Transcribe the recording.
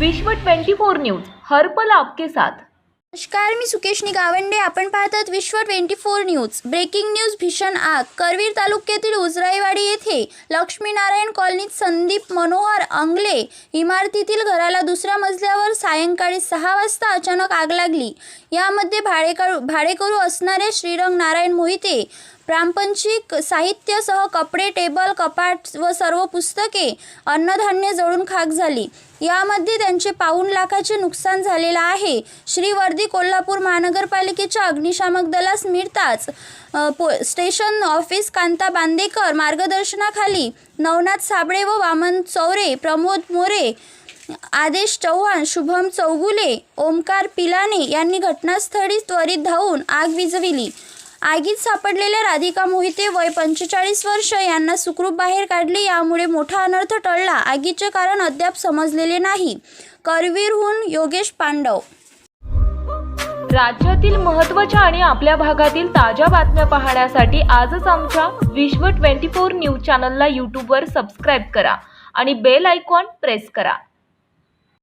विश्व 24 न्यूज हर पल आपके साथ. नमस्कार मी सुकेशनी गावंडे आपण पाहतात Vishwa twenty four news. Breaking news भीषण आग. करवीर तालुक्यातील उजराईवाडी येथे लक्ष्मीनारायण कॉलनीत संदीप मनोहर अंगले इमारतीतील घराला दुसऱ्या मजल्यावर सायंकाळी सहा वाजता अचानक आग लागली. यामध्ये भाडेकरू भाडेकरू असणारे श्रीरंग नारायण मोहिते प्रापंचिक साहित्यासह कपडे टेबल कपाट व सर्व पुस्तके अन्नधान्य जळून खाक झाली. यामध्ये त्यांचे पाऊण लाखाचे नुकसान झालेलं आहे. श्रीवर्दी कोल्हापूर महानगरपालिकेच्या अग्निशामक दलास मिळताच पो स्टेशन ऑफिस कांता बांदेकर मार्गदर्शनाखाली नवनाथ साबळे व वामन चौरे प्रमोद मोरे आदेश चव्हाण शुभम चौगुले ओमकार पिलाने यांनी घटनास्थळी त्वरित धावून आग विझविली. आगीत सापडलेल्या राधिका मोहिते वय पंचेचाळीस वर्ष. यांना सुखरूप बाहेर काढले. यामुळे मोठा अनर्थ टळला. आगीचे कारण अद्याप समजलेले नाही. करवीरहून योगेश पांडव. राज्यातील महत्त्वाच्या आणि आपल्या भागातील ताज्या बातम्या पाहण्यासाठी आजच आमच्या विश्व 24 न्यूज चॅनलला यूट्यूबवर सबस्क्राईब करा आणि बेल आयकॉन प्रेस करा.